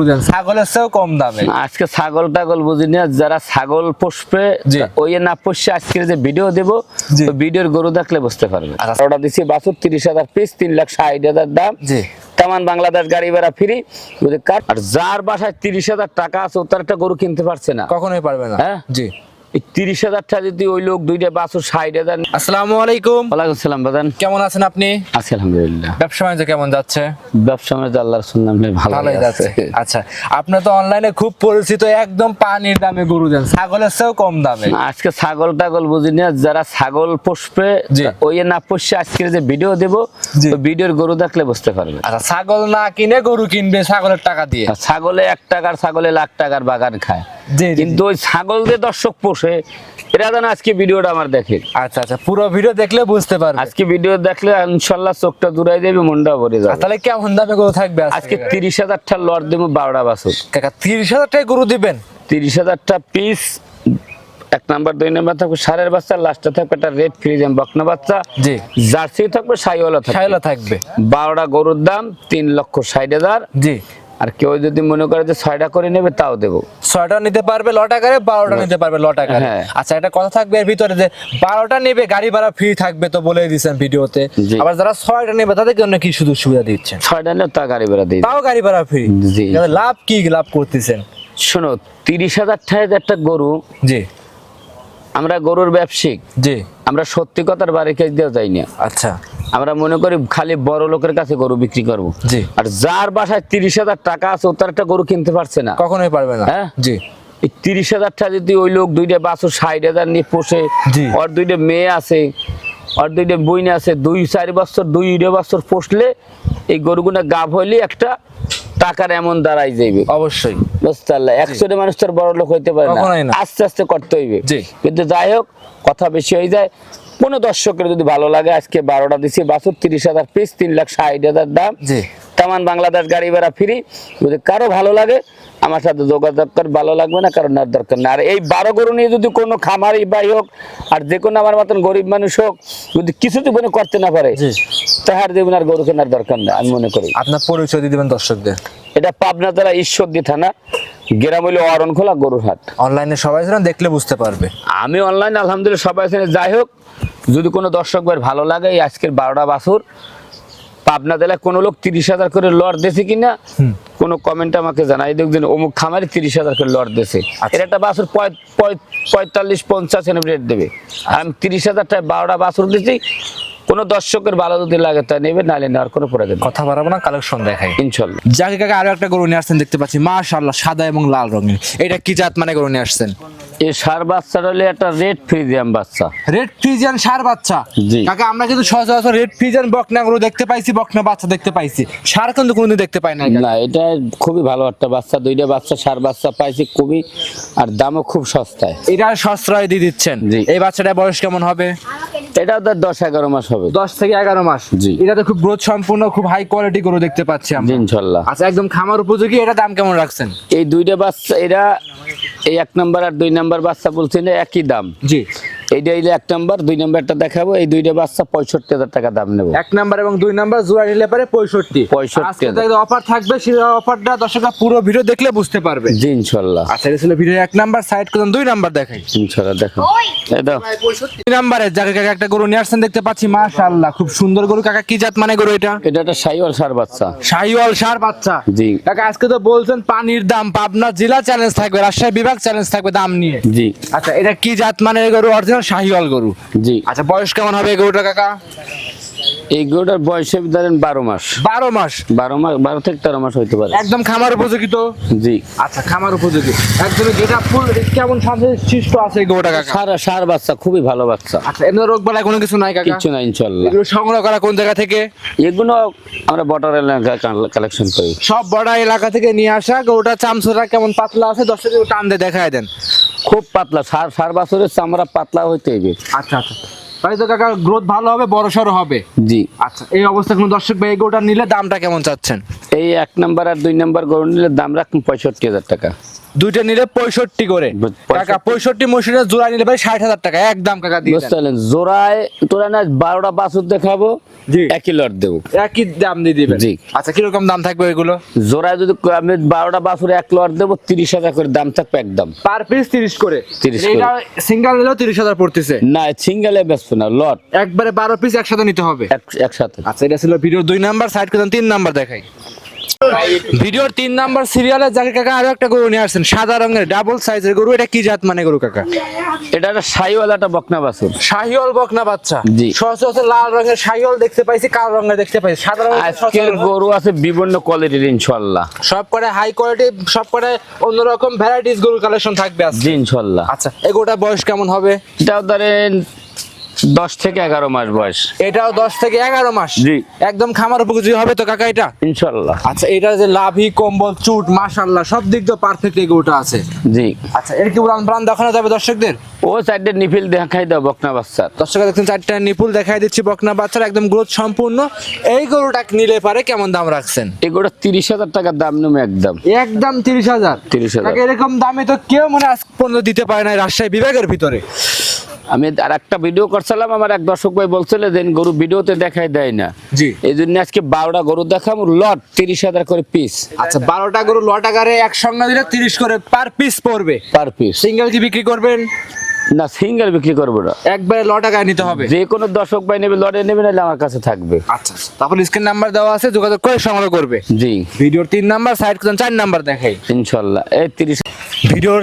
গরু দেন ছাগলের চেয়েও কম দামে। আজকে ছাগল টাগল বুঝি না যারা ছাগল পুষবে ওই না পোষে আজকে যে ভিডিও দেবো ভিডিওর গরু দেখলে বুঝতে পারবে। ওটা দিচ্ছি বাছুর তিরিশ হাজার পিস তিন লাখ ষাট হাজার দাম। তামান বাংলাদেশ গাড়ি ভাড়া ফ্রি আর যার বাসায় তিরিশ হাজার টাকা আছে ও তার একটা গরু কিনতে পারছে না। কখনোই পারবে না। হ্যাঁ? জি। তিরিশ হাজার টাকা যদি ওই লোক দুইটা বাছুর ষাট হাজার আসসালামু আলাইকুম। ওয়ালাইকুম বাদান কেমন আছেন আপনি? আছি আলহামদুলিল্লাহ। ব্যবসা বাণিজ্য কেমন যাচ্ছে? ব্যবসা মানে আল্লাহর ভালোই যাচ্ছে। আচ্ছা আপনি তো অনলাইনে খুব পরিচিত একদম পানির দামে গরু দেন। ছাগলের চেয়েও কম দামে। আজকে ছাগল টাগল বুঝি না যারা ছাগল পুষবে। ওই না পুষে আজকে যে ভিডিও দেবো ভিডিওর গরু দেখলে বুঝতে পারবে। আচ্ছা ছাগল না কিনে গরু কিনবে ছাগলের টাকা দিয়ে। ছাগলে এক টাকার ছাগলে লাখ টাকার বাগান খায়। কিন্তু ওই ছাগল যে দর্শক পোষে এরা যেন আজকে ভিডিওটা আমার দেখে। আচ্ছা আচ্ছা পুরো ভিডিও দেখলে বুঝতে পারবে। আজকে ভিডিও দেখলে ইনশাল্লাহ চোখটা দূরাই দেবে মনটা ভরে যাবে। তাহলে কেমন দামে গরু থাকবে আজকে? তিরিশ হাজারটা লট দেবো বারোটা বাছুর। কাকা তিরিশ হাজারটাই গরু দিবেন? তিরিশ হাজারটা পিস এক নাম্বার দুই নাম্বার থাকবে সারের বাচ্চা লাস্টে থাকবে একটা রেড ফ্রিজেম বকনা বাচ্চা। জি। জার্সি থাকবে সাইওয়ালা থাকবে। ছাইলা থাকবে। বারোটা গরুর দাম তিন লক্ষ ষাট হাজার। জি। আর কেউ যদি মনে করে যে ছয়টা করে নেবে তাও দেবো। ছয়টা নিতে পারবে ল টাকারে বারোটা নিতে পারবে ল টাকারে হ্যাঁ। আচ্ছা একটা কথা থাকবে এর ভিতরে যে বারোটা নেবে গাড়ি ভাড়া ফ্রি থাকবে তো বলে দিয়েছেন ভিডিওতে। আবার যারা ছয়টা নেবে তাদের জন্য কি শুধু সুবিধা দিচ্ছেন? ছয়টা নেবে তা গাড়ি ভাড়া দিয়ে তাও গাড়ি ভাড়া ফ্রি জি। লাভ কি লাভ করতেছেন? শোনো তিরিশ হাজার টাকায় একটা গরু জি। আমরা গরুর ব্যবসায়িক। জি। আমরা সত্যি কথার বাড়ি কাজ দেওয়া যাই না। আচ্ছা। আমরা মনে করি খালি বড় লোকের কাছে গরু বিক্রি করব। জি। আর যার বাসায় তিরিশ হাজার টাকা আছে ও তার একটা গরু কিনতে পারছে না। কখনোই পারবে না। হ্যাঁ? জি। তিরিশ হাজার টাকা যদি ওই লোক দুইটা বাছুর ষাট হাজার নিয়ে পোষে। ওর দুইটা মেয়ে আছে ওর দুইটা বইন আছে দুই চারি বছর দুইটা বছর পোষলে এই গরুগুনা গাভ হইলে একটা টাকার এমন দাঁড়াই যাইবে। অবশ্যই। বুঝতে পারলে? একশোটা মানুষ তার বড় লোক হইতে পারে। না। আস্তে আস্তে করতে হইবে। কিন্তু যাই হোক কথা বেশি হয়ে যায়। কোনো দর্শকের যদি ভালো লাগে আজকে বারোটা দিচ্ছি বাছুর তিরিশ হাজার পিস তিন লাখ ষাট হাজার দাম। তামান বাংলাদেশ গাড়ি ভাড়া ফ্রি। যদি কারও ভালো লাগে আমার সাথে যোগাযোগ করে ভালো লাগবে না কারণ আর দরকার না আর এই বারো গরু নিয়ে যদি কোনো খামারি বাই হোক আর যে কোনো আমার মতন গরিব মানুষ হোক যদি কিছু জীবনে করতে না পারে তাহার জীবন আর গরু কেনার দরকার না আমি মনে করি। আপনার পরিচয় দিয়ে দিবেন দর্শকদের। এটা পাবনা জেলা ঈশ্বরদী থানা গ্রাম হইল অরণ খোলা গরুর হাট অনলাইনে সবাই দেখলে বুঝতে পারবে। আমি অনলাইন আলহামদুলিল্লাহ সবাই যাই হোক যদি কোনো দর্শক ভাই ভালো লাগে এই আজকের বারোটা বাছুর পাবনা জেলায় কোনো লোক তিরিশ হাজার করে লড় দিয়েছে কিনা কোনো কমেন্ট আমাকে জানাই দেখ যে অমুক খামারে তিরিশ হাজার করে লট দিয়েছে। এর একটা বাছুর পঁয়- পঁয়- পঁয়তাল্লিশ পঞ্চাশ এনে রেট দেবে। আমি তিরিশ হাজারটায় টাকা বারোটা বাছুর দিয়েছি কোনো দর্শকের ভালো যদি লাগে তা নেবে নাহলে নেওয়ার কোনো প্রয়োজন। কথা বাড়াবো না কালেকশন দেখাই। ইনশাল্লাহ। যাকে কাকা আরও একটা গরু নিয়ে আসছেন দেখতে পাচ্ছি। মাশাআল্লাহ সাদা এবং লাল রঙের। এটা কি জাত মানে গরু নিয়ে আসছেন? এই সার বাচ্চাটা হলে একটা রেড ফ্রিজিয়াম বাচ্চা। রেড ফ্রিজিয়ান সার বাচ্চা? কাকা আমরা কিন্তু সচরাচর রেড ফ্রিজিয়ান বকনা গরু দেখতে পাইছি বকনা বাচ্চা দেখতে পাইছি। সার কিন্তু কোনোদিন দেখতে পাই না না এটা খুবই ভালো একটা বাচ্চা দুইটা বাচ্চা সার বাচ্চা পাইছি খুবই আর দামও খুব সস্তায়। এটা সশ্রয় দিয়ে দিচ্ছেন। এই বাচ্চাটা বয়স কেমন হবে? এটা তো দশ এগারো মাস হবে। দশ থেকে এগারো মাস। জি। এটা তো খুব গ্রোথ সম্পূর্ণ খুব হাই কোয়ালিটি গরু দেখতে পাচ্ছি আমি আমরা ইনশাল্লাহ। আচ্ছা একদম খামার উপযোগী এটা দাম কেমন রাখছেন? এই দুইটা বাচ্চা এরা এই এক নাম্বার আর দুই নাম্বার বাচ্চা বলছেন একই দাম। জি। এইটা এই এক নাম্বার দুই নাম্বারটা দেখাবো এই দুইটা বাচ্চা পঁয়ষট্টি হাজার টাকা দাম নেব। এক নাম্বার এবং দুই নাম্বার জোড়া নিলে পারে পঁয়ষট্টি। 65 আজকে অফার থাকবে সেই অফারটা দর্শকরা পুরো ভিডিও দেখলে বুঝতে পারবে। জি ইনশাল্লাহ। আচ্ছা এটা ছিল ভিডিও এক নাম্বার সাইড করুন দুই নাম্বার দেখাই। ইনশাল্লাহ দেখো এটা দুই নাম্বারে যাকে কাকা একটা গরু নিয়ে আসছেন দেখতে পাচ্ছি মাশাআল্লাহ খুব সুন্দর গরু। কাকা কি জাত মানে গরু এটা? এটা একটা সাইওয়াল সার বাচ্চা। শাহিওয়াল সার বাচ্চা। জি। কাকা আজকে তো বলছেন পানির দাম পাবনা জেলা চ্যালেঞ্জ থাকবে রাজশাহী বিভাগ চ্যালেঞ্জ থাকবে দাম নিয়ে। জি। আচ্ছা এটা কি জাত মানে গরু? অরিজিনাল শাহিওয়াল গরু? জি। আচ্ছা বয়স কেমন হবে গরুটা কাকা? এই গরুটার বয়সে ধরেন বারো মাস। বারো মাস? বারো মাস বারো থেকে তেরো মাস হইতে পারে। একদম খামার উপযোগী তো? জি। আচ্ছা খামার উপযোগী। একদম গেটা ফুল কেমন শান্ত আছে এই গরুটা কাকা? সার সার বাচ্চা খুবই ভালো বাচ্চা। আচ্ছা এমনি রোগ বালাই কোনো কিছু নাই কাকা? কিচ্ছু না ইনশাল্লাহ। এগুলো সংগ্রহ করা কোন জায়গা থেকে? এগুলো আমরা বর্ডার এলাকায় কালেকশন করি। সব বড় এলাকা থেকে নিয়ে আসা গরুটা চামচুরা কেমন পাতলা আছে? দর্শক টান দিয়ে দেখায় দেন। খুব পাতলা সার সার বছরের চামড়া পাতলা হইতে হবে। আচ্ছা আচ্ছা। তাই তো কাকা গ্রোথ ভালো হবে বড় সড়ো হবে? জি। আচ্ছা এই অবস্থা কোনো দর্শক ভাই গোটা নিলে দামটা কেমন চাচ্ছেন? এই এক নাম্বার আর দুই নাম্বার গরু নিলে দাম রাখুন পঁয়ষট্টি হাজার টাকা। দুইটা নিলে পঁয়ষট্টি করে। কাকা পঁয়ষট্টি জোড়া নিলে ভাই ষাট হাজার টাকা একদম কাকা দিয়ে বুঝতে জোড়ায় তোরা না বারোটা বাছুর দেখাবো জি। একই লট দেবো। একই দাম দিয়ে দিবেন। জি। আচ্ছা কীরকম দাম থাকবে এগুলো? জোড়ায় যদি আমি বারোটা বাছুর এক লট দেবো তিরিশ হাজার করে দাম থাকবে একদম। পার পিস তিরিশ করে। 30 করে। এটা সিঙ্গেল নিলেও তিরিশ হাজার পড়তেছে। না সিঙ্গেলে না লট। একবারে বারো পিস একসাথে নিতে হবে। একসাথে। আচ্ছা এটা ছিল ভিডিওর দুই নাম্বার সাইড করে তিন নাম্বার দেখাই। ভিডিওর তিন নাম্বার সিরিয়ালে যাকে কাকা আরও একটা গরু নিয়ে আসছেন সাদা রঙের ডাবল সাইজের গরু এটা কি জাত মানে গরু কাকা? এটা একটা সাইওয়ালা একটা বকনা বাছুর। শাহিওল বকনা বাচ্চা? জি। সচরাচর লাল রঙের শাহিওল দেখতে পাইছি কালো রঙের দেখতে পাইছি? সাদা রঙের আজকের গরু আছে বিভিন্ন কোয়ালিটির ইনশাল্লাহ সব করে হাই কোয়ালিটি সব করে অন্যরকম ভ্যারাইটিস গরু কালেকশন থাকবে আজকে। জি ইনশাল্লাহ আচ্ছা এই গরুটার বয়স কেমন হবে? এটাও ধরেন দশ থেকে এগারো মাস বয়স। এটাও দশ থেকে এগারো মাস? জি। একদম খামার উপযোগী হবে তো কাকা এটা? ইনশাল্লাহ। আচ্ছা এটা যে লাভি কম্বল চুট মাশাল্লাহ সব দিক দিয়ে পারফেক্ট এই গরুটা আছে। জি। আচ্ছা এর কি উড়ান প্রাণ দেখানো যাবে দর্শকদের? ও সাইডে নিফিল দেখাই দাও বকনা বাচ্চার দর্শক দেখছেন চারটা নিপুল দেখাই দিচ্ছি বকনা বাচ্চার একদম গ্রোথ সম্পূর্ণ। এই গরুটা নিলে পারে কেমন দাম রাখছেন? এগুলো তিরিশ হাজার টাকার দাম নেমে একদম। একদম তিরিশ হাজার। 30,000 কাকা, এরকম দামে তো কেউ মানে আজ পর্যন্ত দিতে পারে না রাজশাহী বিভাগের ভিতরে। আমি আর একটা ভিডিও করছিলাম আমার এক দর্শক ভাই বলছিল যে গরু ভিডিওতে দেখাই দেয় না। জি। এই জন্য আজকে বারোটা গরু দেখাম লট তিরিশ হাজার করে পিস আচ্ছা বারোটা গরু ল টাকারে একসঙ্গে দিলে তিরিশ করে পার পিস পড়বে। পার পিস সিঙ্গেল কি বিক্রি করবেন? না সিঙ্গেল বিক্রি করব না। একবারে ল টাকায় নিতে হবে। যে কোনো দর্শক ভাই নেবে লটে নেবে নাহলে আমার কাছে থাকবে। আচ্ছা তারপর স্ক্রিন নাম্বার দেওয়া আছে যোগাযোগ করে সংগ্রহ করবে। জি। ভিডিওর তিন নাম্বার সাইড চার নাম্বার দেখাই। ইনশাল্লাহ। এই তিরিশ ভিডিওর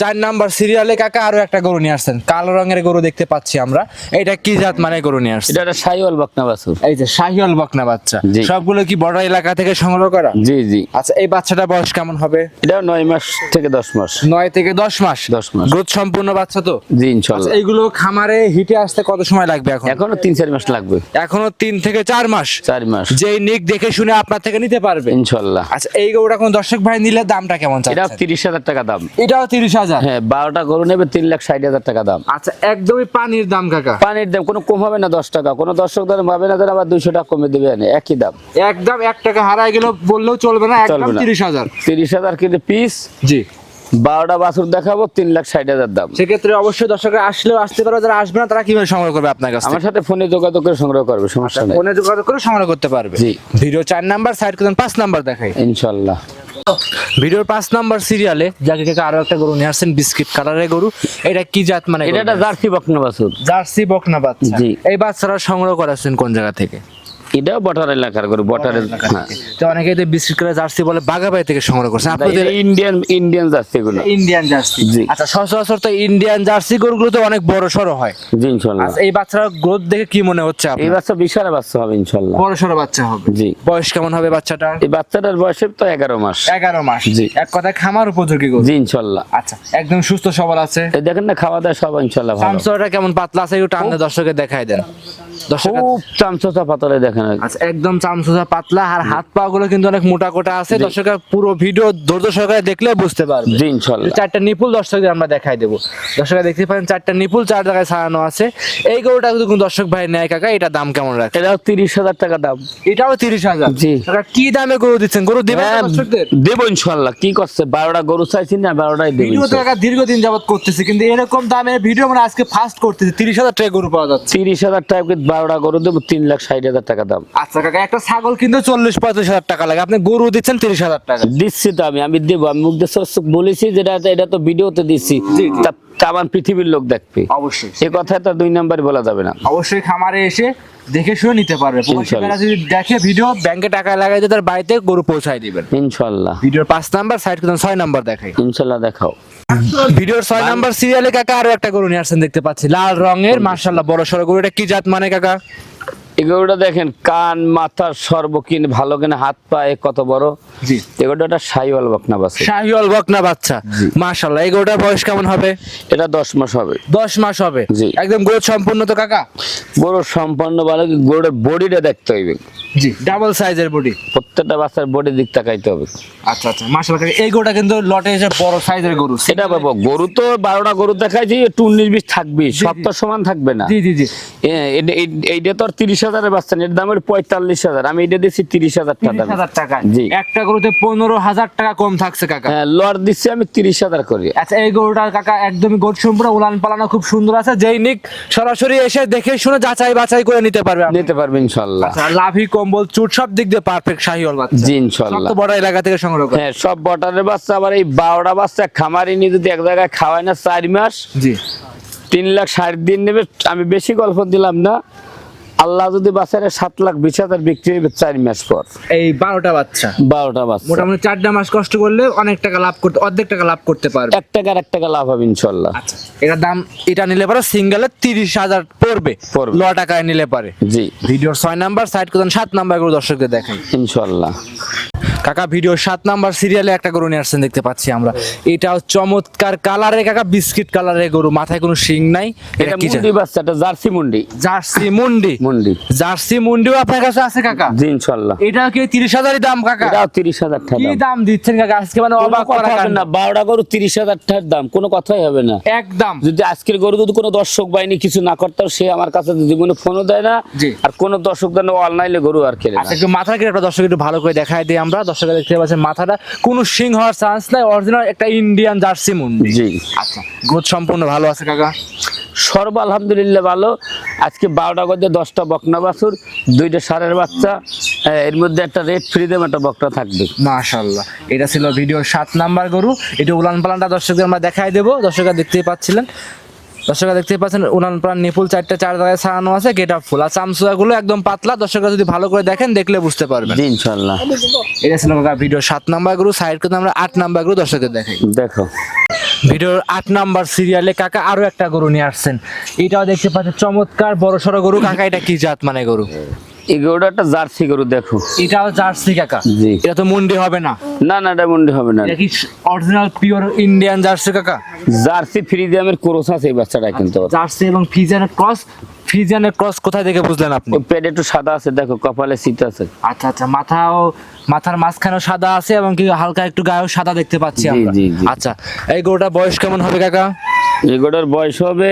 চার নাম্বার সিরিয়ালে কাকা আরও একটা গরু নিয়ে আসছেন। কালো রঙের গরু দেখতে পাচ্ছি আমরা। এটা কি জাত মানে গরু নিয়ে আসছে এটা সাইওয়াল বকনা বাছুর। এই যে শাহিওল বকনা বাচ্চা। সবগুলো কি বর্ডার এলাকা থেকে সংগ্রহ করা? জি জি। আচ্ছা এই বাচ্চাটা বয়স কেমন হবে? এটা নয় মাস থেকে দশ মাস। নয় থেকে দশ মাস? 10 মাস। গ্রোথ সম্পূর্ণ বাচ্চা তো? জি আচ্ছা ইনশাল্লাহ এইগুলো খামারে হিটে আসতে কত সময় লাগবে এখন? এখনও তিন চার মাস লাগবে। এখনও তিন থেকে চার মাস? চার মাস। যেই নিক দেখে শুনে আপনার থেকে নিতে পারবে? ইনশাল্লাহ। আচ্ছা এই গরুটা কোন দর্শক ভাই নিলে দামটা কেমন এটা তিরিশ হাজার টাকা দাম। এটাও তিরিশ হাজার হ্যাঁ বারোটা গরু নেবে তিন লাখ ষাট হাজার টাকা দাম। আচ্ছা একদমই পানির দাম কাকা। পানির দাম কোনো কম হবে না দশ টাকা। কোনো দর্শক দাম পাবে না আবার দুইশো টাকা কমে দেবে একই দাম। একদম এক টাকা হারাই গেল বললেও চলবে না একদম চলবে না। তিরিশ হাজার। তিরিশ হাজার কিন্তু পিস জি। বারোটা বাছুর দেখাবো তিন লাখ ষাট হাজার দাম। সেক্ষেত্রে অবশ্যই দর্শকরা আসলেও আসতে পারবে যারা আসবে না তারা কীভাবে সংগ্রহ করবে আপনার কাছে আমার সাথে ফোনে যোগাযোগ করে সংগ্রহ করবে সমস্যা নেই। ফোনে যোগাযোগ করে সংগ্রহ করতে পারবে। জি। ভিডিও চার নাম্বার সাইড করেন পাঁচ নাম্বার দেখাই। ইনশাল্লাহ। ভিডিওর পাঁচ নাম্বার সিরিয়ালে যাকে কাকা আরও একটা গরু নিয়ে আসছেন বিস্কিট কালারের গরু এটা কি জাত মানে এটা একটা জার্সি বকনা বাছুর। জার্সি বকনা বাচ্চা। জি। এই বাচ্চারা সংগ্রহ করাচ্ছেন কোন জায়গা থেকে? এটাও বটার এলাকার গরু বটারের হ্যাঁ। তো অনেকে তো বিস্কিট কালার জার্সি বলে বাগাবাই থেকে সংগ্রহ করছেন আপনাদের ইন্ডিয়ান ইন্ডিয়ান জার্সি এগুলো ইন্ডিয়ান জার্সি আচ্ছা সচরাচর তো ইন্ডিয়ান জার্সি গরুগুলো তো অনেক বড় সড়ো হয়। জি আচ্ছা এই বাচ্চারা গ্রোথ দেখে কি মনে হচ্ছে এই বাচ্চা বিশাল বাচ্চা হবে ইনশাল্লাহ। বড় সড়ো বাচ্চা হবে। জি। বয়স কেমন হবে বাচ্চাটার? এই বাচ্চাটার বয়সে তো এগারো মাস। এগারো মাস। জি। এক কথায় খামার উপযোগী গরু। জি ইনশাল্লাহ। আচ্ছা একদম সুস্থ সবল আছে। দেখেন না খাওয়া দাওয়া সব ইনশাল্লাহ ভালো। চামচটা কেমন পাতলা আছে একটু টানলে দর্শকের দেখাই দেন। দর্শক খুব পাতলে দেখেন আচ্ছা একদম চামচুসা পাতলা আর হাত পা গুলো কিন্তু অনেক মোটা কোটা আছে। দর্শকের পুরো ভিডিও ধৈর্য সহকারে দেখলে বুঝতে পারবে জি চারটা নিপুল দর্শকদের আমরা দেখাই দেবো। দর্শকরা দেখতে পারেন চারটা নিপুল চার জায়গায় আছে। এই গরুটা যদি কোনো দর্শক ভাই নেয় কাকা এটা দাম কেমন রাখে এটাও তিরিশ হাজার টাকা দাম। এটাও তিরিশ হাজার। জি। কি দামে গরু দিচ্ছেন? গরু দিবেন হ্যাঁ, দেবো ইনশাল্লাহ কি করছে? বারোটা গরু চাইছি না বারোটাই দেবো ভিডিও কাকা দীর্ঘদিন যাবত করতেছি কিন্তু এরকম দামে ভিডিও মানে আজকে ফার্স্ট করতেছি। তিরিশ হাজার টাকা গরু পাওয়া যাচ্ছে। তিরিশ হাজার টাকা বারোটা গরু দেবো তিন লাখ ষাট হাজার টাকা দাম। আচ্ছা কাকা একটা ছাগল কিন্তু চল্লিশ পঁয়ত্রিশ হাজার টাকা লাগে। আপনি গরু দিচ্ছেন তিরিশ হাজার টাকা। দিচ্ছি তো আমি আমি দেবো আমি মুখ দিয়ে বলেছি যেটা এটা তো ভিডিওতে দিচ্ছি। আমার পৃথিবীর লোক দেখবে। অবশ্যই। এ কথা তো দুই নাম্বারে বলা যাবে না। অবশ্যই খামারে এসে দেখে শুনে নিতে পারবে। প্রবাসী যদি দেখে ভিডিও ব্যাংকে টাকা লাগাই তার বাড়িতে গরু পৌঁছায় দিবেন। ইনশাল্লাহ। ভিডিওর পাঁচ নাম্বার সাইড ছয় নাম্বার দেখাই। ইনশাল্লাহ দেখাও। ভিডিওর ছয় নাম্বার সিরিয়ালে কাকা আরও একটা গরু নিয়ে আসছেন দেখতে পাচ্ছি। লাল রঙের মার্শাল্লাহ বড় সড়ো গরু। এটা কি জাত মানে কাকা? এগুলোটা দেখেন কান মাথা সর্বকিন ভালো কিনে হাত পায়ে কত বড়। জি। এগুলোটা শাহিওয়াল বকনা বাচ্চা। শাহিওয়াল বকনা বাচ্চা। মাশাআল্লাহ এগুলোটার বয়স কেমন হবে? এটা 10 মাস হবে। 10 মাস হবে? জি। একদম গ্রোথ সম্পূর্ণ তো কাকা? গরু সম্পূর্ণ ভালো গরুর বডিটা দেখতে হইবে জি ডাবল সাইজের বডি। প্রত্যেকটা বাচ্চার বডির দিক তাকাইতে হবে। আচ্ছা আচ্ছা মাশাআল্লাহ এই গরুটা কিন্তু লটে এসে বড় সাইজের গরু সেটা বাবা গরু তো 12টা গরু দেখাইছি একটু 19 20 থাকবে সব তো সমান থাকবে না। জি জি জি। এইটা তো আর 30 পাচ্ছেন এর দাম হলো পঁয়তাল্লিশ হাজার আমি এটা দিচ্ছি তিরিশ হাজার টাকা জি। একটা গরুতে পনেরো হাজার টাকা কম থাকছে কাকা। হ্যাঁ লর দিচ্ছি আমি তিরিশ হাজার করি। আচ্ছা এই গরুটার কাকা গোট সম্পূর্ণ উলান পালানো খুব সুন্দর আছে। যেই নিক সরাসরি এসে দেখে শুনে যাচাই বাছাই করে নিতে পারবে নিতে পারবে ইনশাল্লাহ। আচ্ছা, লাভি কম্বল চুট সব দিক দিয়ে পারফেক্ট শাহি জি ইনশাল্লাহ। বড় এলাকা থেকে সংগ্রহ করে। হ্যাঁ সব বটারের বাচ্চা আবার এই বারোটা বাচ্চা খামারি নিয়ে যদি এক জায়গায় খাওয়ায় না চার মাস জি। তিন লাখ ষাট দিন নেবে আমি বেশি গল্প দিলাম না। আল্লাহ যদি বাচ্চারা সাত লাখ বিশ হাজার বিক্রি হবে চার মাস পর। এই বারোটা বাচ্চা। বারোটা বাচ্চা। মোটামুটি চারটা মাস কষ্ট করলে অনেক টাকা লাভ করতে অর্ধেক টাকা লাভ করতে পারবে। এক টাকার এক টাকা লাভ হবে ইনশাল্লাহ। এটা এটার দাম এটা নিলে পরে সিঙ্গেলে তিরিশ হাজার পড়বে পড়বে। ল টাকায় নিলে পারে। জি। ভিডিওর ছয় নাম্বার সাইড করুন সাত নাম্বার করে দর্শকদের দেখেন ইনশাল্লাহ। কাকা ভিডিও সাত নাম্বার সিরিয়ালে একটা গরু নিয়ে আসছেন দেখতে পাচ্ছি আমরা। এটাও চমৎকার কালারে কাকা বিস্কিট কালারের গরু মাথায় কোনো শিং নাই। এটা এটা কি মুন্ডি বাচ্চা জার্সি মুন্ডি। জার্সি মুন্ডি। মুন্ডি। জার্সি মুন্ডিও আপনার কাছে আছে কাকা? জি এটা কি তিরিশ হাজারই দাম কাকা? টাকা কি দাম। দিচ্ছেন কাকা? আজকে মানে অবাক করা না বারোটা গরু তিরিশ হাজার টাকার দাম কোনো কথাই হবে না। একদম। যদি আজকের গরু যদি কোনো দর্শক বাহিনী কিছু না করতো সে আমার কাছে জীবনে ফোনও দেয় না। আর কোনো দর্শক দেন অনলাইনে গরু আর খেলে আচ্ছা একটু মাথা কেটে দর্শক একটু ভালো করে দেখাই দিই আমরা। দর্শকরা দেখতে পাচ্ছেন মাথাটা কোনো সিং হওয়ার চান্স নাই অরিজিনাল একটা ইন্ডিয়ান জার্সি মুন্ডি। জি। আচ্ছা গ্রোথ সম্পূর্ণ ভালো আছে কাকা? সর্ব আলহামদুলিল্লাহ ভালো। আজকে বারোটা গজে দশটা বকনা বাছুর দুইটা সারের বাচ্চা। এর মধ্যে একটা রেড ফ্রিদেম একটা বকনা থাকবে। মাশাল্লাহ এটা ছিল ভিডিওর সাত নাম্বার গরু। এটা উলান পালানটা দর্শকদের আমরা দেখাই দেবো। দর্শকরা দেখতেই পাচ্ছিলেন। দর্শকরা দেখতে পাচ্ছেন উনান প্রাণ নিপুল চারটা চার জায়গায় ছাড়ানো আছে গেট আপ ফুল আর চামচুয়া গুলো একদম পাতলা দর্শকরা যদি ভালো করে দেখেন দেখলে বুঝতে পারবেন। ইনশাল্লাহ এটা ছিল কাকা ভিডিওর সাত নাম্বার গ্রুপ সাইড করতে আমরা আট নাম্বার গ্রুপ দর্শকদের দেখাই। দেখো। ভিডিওর আট নাম্বার সিরিয়ালে কাকা আরও একটা গরু নিয়ে আসছেন। এটাও দেখতে পাচ্ছেন চমৎকার বড় সড়ো গরু কাকা এটা কি জাত মানে গরু একটা জার্সি গরু দেখো। এটাও জার্সি কাকা? জি। এটা তো মুন্ডি হবে না। না না এটা মুন্ডি হবে না। অরিজিনাল পিওর ইন্ডিয়ান জার্সি কাকা? জার্সি ফ্রিজিয়ামের ক্রোস আছে এই বাচ্চাটা কিন্তু। জার্সি এবং ফিজিয়ানের ক্রস ফিজিয়ানের ক্রস কোথায় থেকে বুঝলেন আপনি? পেট একটু সাদা আছে দেখো কপালে শীত আছে। আচ্ছা আচ্ছা মাথাও মাথার মাঝখানেও সাদা আছে এবং কি হালকা একটু গায়েও সাদা দেখতে পাচ্ছি আমরা। জি, জি। আচ্ছা এই গরুটা বয়স কেমন হবে কাকা? এই গরুটার বয়স হবে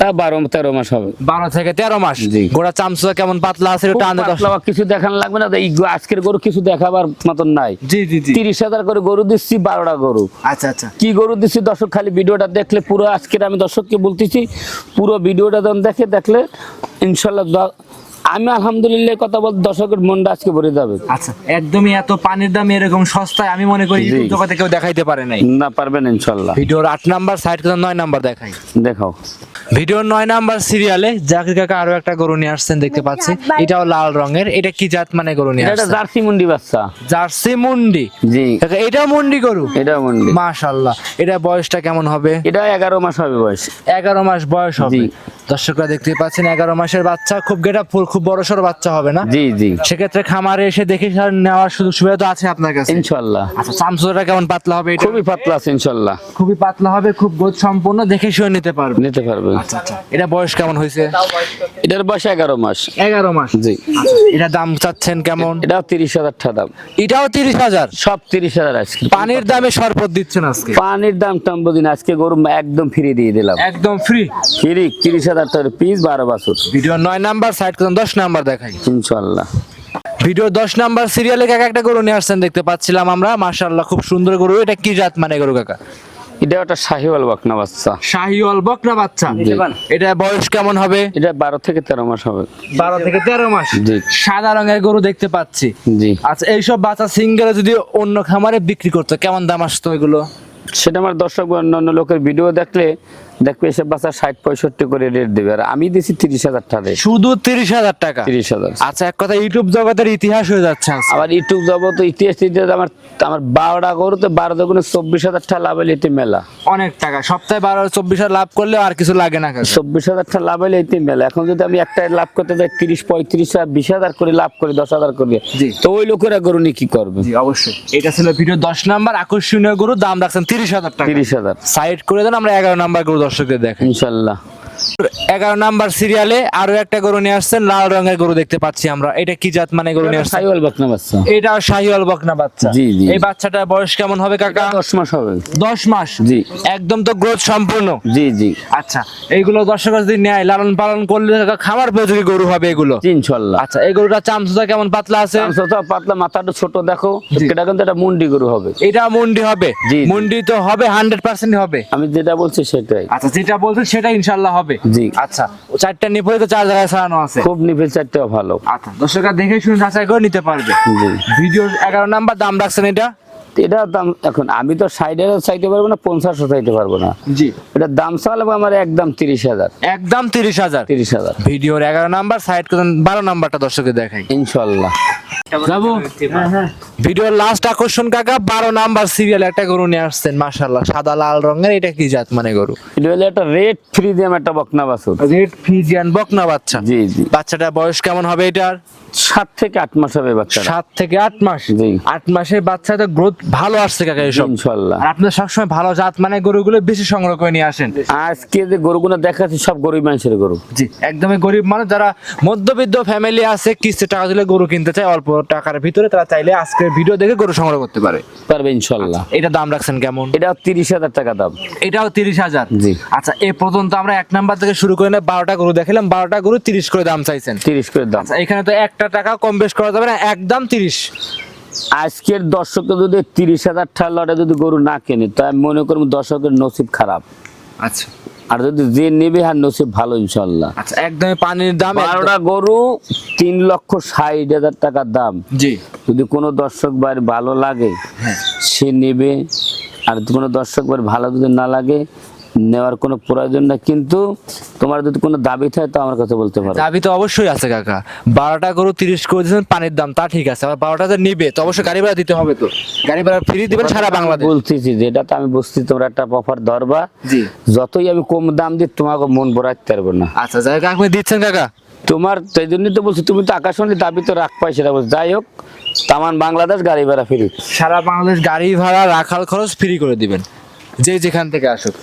তা বারো তেরো মাস হবে। বারো থেকে তেরো মাস। গোড়া চামচুয়া কেমন পাতলা আছে ওটা পাতলা কিছু দেখানো লাগবে না এই আজকের গরু কিছু দেখাবার মতন নাই। জি জি জি। তিরিশ হাজার করে গরু দিচ্ছি বারোটা গরু। আচ্ছা আচ্ছা। কি গরু দিচ্ছি দর্শক খালি ভিডিওটা দেখলে পুরো আজকের আমি দর্শককে বলতেছি পুরো ভিডিওটা দেখে দেখলে ইনশাল্লাহ আমি আলহামদুলিল্লাহ কথা বল দর্শকের মনটা আজকে ভরে যাবে। আচ্ছা একদমই এত পানির দাম এরকম সস্তায় আমি মনে করি জি। ইউটিউব জগতে কেউ দেখাইতে পারে নাই। না পারবেন ইনশাল্লাহ। ভিডিওর আট নাম্বার সাইড নয় নাম্বার দেখাই। দেখাও। ভিডিওর নয় নাম্বার সিরিয়ালে জাকির কাকা আরও একটা গরু নিয়ে আসছেন দেখতে পাচ্ছি। এটাও লাল রঙের। এটা কি জাত মানে গরু নিয়ে এটা জার্সি মুন্ডি বাচ্চা। জার্সি মুন্ডি। জি। কাকা, এটাও মুন্ডি গরু? এটা মুন্ডি। মাশাল্লাহ। এটা বয়সটা কেমন হবে? এটা এগারো মাস হবে বয়স। এগারো মাস বয়স হবে। জি। দর্শকরা দেখতে পাচ্ছেন এগারো মাসের বাচ্চা খুব গেটা ফুল খুব বড় সড়ো বাচ্চা হবে না? জি জি। সেক্ষেত্রে খামারে এসে দেখে নেওয়ার সুযোগ সুবিধা তো আছে আপনার কাছে? ইনশাল্লাহ। আচ্ছা চামচুটা কেমন পাতলা হবে খুবই পাতলা আছে ইনশাল্লাহ। খুবই পাতলা হবে খুব গোদ সম্পূর্ণ দেখে শুয়ে নিতে পারবে। নিতে পারবে। আচ্ছা আচ্ছা। এটা বয়স কেমন হয়েছে? এটার বয়স এগারো মাস। এগারো মাস? জি। এটা দাম চাচ্ছেন কেমন? এটাও তিরিশ হাজার টাকা দাম। এটাও তিরিশ হাজার? সব তিরিশ হাজার আজকে। পানির দামে শরবত দিচ্ছেন আজকে? পানির দাম টাম্বো দিন আজকে গরু একদম ফ্রি দিয়ে দিলাম। একদম ফ্রি ফ্রি তিরিশ হাজার টাকার পিস বারো বছর। ভিডিও নয় নাম্বার সাইড করুন দশ নাম্বার দেখাই। ইনশাল্লাহ। ভিডিও দশ নাম্বার সিরিয়ালে কাকা একটা গরু নিয়ে আসছেন দেখতে পাচ্ছিলাম আমরা। খুব সুন্দর গরু। এটা কি জাত মানে গরু কাকা? এটা একটা শাহিওয়াল বাকনা বাচ্চা। শাহিওয়াল বকনা বাচ্চা। এটা বয়স কেমন হবে? এটা বারো থেকে তেরো মাস হবে। বারো থেকে তেরো মাস। সাদা রঙের গরু দেখতে পাচ্ছি। জি। আচ্ছা এইসব বাচ্চা সিঙ্গেলে যদি অন্য খামারে বিক্রি করতো কেমন দাম আসতো এগুলো? সেটা আমার দর্শক অন্যান্য লোকের ভিডিও দেখলে দেখবে এসব বাচ্চা ষাট পঁয়ষট্টি করে রেট দেবে। আর আমি দিছি তিরিশ হাজার টাকা শুধু তিরিশ হাজার টাকা? তিরিশ হাজার। আচ্ছা এক কথা ইউটিউব জগতের ইতিহাস হয়ে যাচ্ছে। আবার ইউটিউব জগৎ ইতিহাস ইতিহাস আমার আমার বারোটা গরুতে বারো দোকানে চব্বিশ হাজার টাকা লাভ হলে এতে মেলা। অনেক টাকা। সপ্তাহে বারো চব্বিশ হাজার লাভ করলে আর কিছু লাগে না চব্বিশ হাজার টাকা লাভ হলে এটি মেলা। এখন যদি আমি একটা লাভ করতে যাই তিরিশ পঁয়ত্রিশ হাজার বিশ হাজার করে লাভ করি দশ হাজার করে। তো ওই লোকেরা গরু নিয়ে কি করবে? অবশ্যই। এটা ছিল ভিডিও দশ নাম্বার। আকর্ষণীয় গরু দাম রাখছেন তিরিশ হাজার টাকা। তিরিশ হাজার। সাইড করে দেন আমরা এগারো নাম্বার গরু দর্শকদের দেখেন। ইনশাল্লাহ। এগারো নাম্বার সিরিয়ালে আরও একটা গরু নিয়ে আসছেন লাল রঙের গরু দেখতে পাচ্ছি আমরা। এটা কি জাত মানে গরু নিয়ে আসছেন? বাকনা বাচ্চা। এটা শাহিওয়াল বকনা বাচ্চা। জি, জি। এই বাচ্চাটার বয়স কেমন হবে কাকা? দশ মাস হবে। দশ মাস? জি। একদম তো গ্রোথ সম্পূর্ণ? জি জি। আচ্ছা এইগুলো দর্শক যদি নেয় লালন পালন করলে খামার উপযোগী গরু হবে এগুলো? ইনশাল্লাহ। আচ্ছা এই গরুটা চামচুটা কেমন পাতলা আছে? ছোট পাতলা মাথাটা ছোট দেখো। এটা কিন্তু একটা মুন্ডি গরু হবে। এটা মুন্ডি হবে। মুন্ডি তো হবে হান্ড্রেড পার্সেন্ট হবে। আমি যেটা বলছি সেটাই। আচ্ছা যেটা বলছেন সেটা ইনশাল্লাহ হবে। জি। আচ্ছা চারটা নিপলে তো চার জায়গায় ছাড়ানো আছে। খুব নিফেল চারটাও ভালো। আচ্ছা দর্শকরা দেখে শুনে যাচাই করে নিতে পারবে। জি। ভিডিও এগারো নাম্বার দাম রাখছেন এটা? এটা দাম এখন আমি তো সাইডেরও চাইতে পারব না পঞ্চাশও চাইতে পারব না। জি। এটা দাম চালাবো আমার একদম তিরিশ হাজার। একদম তিরিশ হাজার। তিরিশ হাজার। ভিডিওর এগারো নাম্বার সাইড করেন বারো নাম্বারটা দর্শকদের দেখাই। ইনশাল্লাহ। যাব? ভিডিওর লাস্ট আকর্ষণ কাকা বারো নাম্বার সিরিয়াল একটা গরু নিয়ে আসছেন মাশাল্লাহ সাদা লাল রঙের এটা কি জাত মানে গরু? এটা একটা রেড ফ্রি দিয়ে একটা বকনা বাছুর। রেড ফিজিয়ান বকনা বাচ্চা। জি জি। বাচ্চাটার বয়স কেমন হবে এটার? সাত থেকে আট মাস হবে বাচ্চাটা। সাত থেকে আট মাস? জি। আট মাসের বাচ্চাটা গ্রোথ ভালো আসছে কাকা এসব। ইনশাল্লাহ আপনার সবসময় ভালো জাত মানে গরুগুলো বেশি সংগ্রহ করে নিয়ে আসেন। আজকে যে গরুগুলো দেখাচ্ছি সব গরিব মানুষের গরু। জি একদমই গরিব মানুষ যারা মধ্যবিত্ত ফ্যামিলি আছে কিস্তি টাকা দিলে গরু কিনতে চায় অল্প টাকার ভিতরে তারা চাইলে আজকের ভিডিও দেখে গরু সংগ্রহ করতে পারে। পারবে ইনশাল্লাহ। এটা দাম রাখছেন কেমন? এটা তিরিশ হাজার টাকা দাম। এটাও তিরিশ হাজার? জি। আচ্ছা এ পর্যন্ত আমরা এক নাম্বার থেকে শুরু করে না বারোটা গরু দেখালাম। বারোটা গরু তিরিশ করে দাম চাইছেন। তিরিশ করে দাম। আচ্ছা এখানে তো একটা টাকা কম বেশ করা যাবে না একদম তিরিশ। আজকের দর্শককে যদি তিরিশ হাজার টাকা লটে যদি গরু না কেনে তো আমি মনে করব দর্শকের নসিব খারাপ। আচ্ছা। আর যদি যে নেবে আর নসিব ভালো ইনশাল্লাহ আচ্ছা একদমই পানির দাম বারোটা গরু তিন লক্ষ ষাট হাজার টাকার দাম। জি। যদি কোনো দর্শক বাড়ি ভালো লাগে হ্যাঁ। সে নেবে। আর কোনো দর্শক বাড়ি ভালো যদি না লাগে নেওয়ার কোনো প্রয়োজন না কিন্তু তোমার যদি কোনো দাবি থাকে তো আমার কাছে বলতে পারো। দাবি তো অবশ্যই আছে কাকা। বারোটা গরু তিরিশ করে দিয়েছেন পানির দাম তা ঠিক আছে আবার বারোটা যে নিবে তো অবশ্যই গাড়ি ভাড়া দিতে হবে তো। গাড়ি ভাড়া ফ্রি দিবেন সারা বাংলাদেশ। বলতেছি যে এটা তো আমি বুঝছি তোমরা একটা অফার ধরবা জি। যতই আমি কম দাম দিই তোমাকে মন ভরাতে পারব না। আচ্ছা যাই হোক আপনি দিচ্ছেন কাকা। তোমার সেই জন্যই তো বলছি তুমি তো আকাশবাণী দাবি তো রাখ পাই সেটা বলছি। যাই হোক তামান বাংলাদেশ গাড়ি ভাড়া ফ্রি। সারা বাংলাদেশ গাড়ি ভাড়া রাখাল খরচ ফ্রি করে দিবেন যে যেখান থেকে আসুক।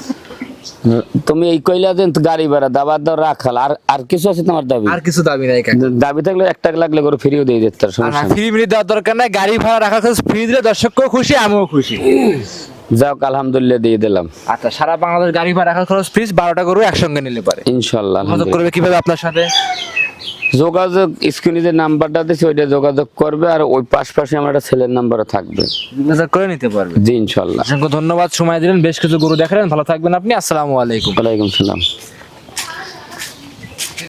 তুমি এই কইলা যে গাড়ি ভাড়া দাবার দাও রাখাল আর আর কিছু আছে তোমার দাবি? আর কিছু দাবি নাই দাবি থাকলে একটা লাগলে করে ফ্রিও দিয়ে দিতে সমস্যা ফ্রি ফ্রি দেওয়ার দরকার নাই গাড়ি ভাড়া রাখা খরচ ফ্রি দিলে দর্শককেও খুশি আমিও খুশি। যাও আলহামদুলিল্লাহ দিয়ে দিলাম। আচ্ছা সারা বাংলাদেশ গাড়ি ভাড়া রাখার খরচ ফ্রিজ বারোটা গরু একসঙ্গে নিলে পারে। ইনশাল্লাহ যোগাযোগ। করবে কীভাবে আপনার সাথে? যোগাযোগ স্ক্রিনে যে নাম্বারটা দিছে ওইটা যোগাযোগ করবে আর ওই পাশাপাশি আমার একটা ছেলের নাম্বারও থাকবে। যোগাযোগ করে নিতে পারবে। জি ইনশাল্লাহ। অসংখ্য ধন্যবাদ সময় দিলেন বেশ কিছু গুরু দেখালেন ভালো থাকবেন আপনি আসসালামু আলাইকুম। ওয়ালাইকুম সালাম।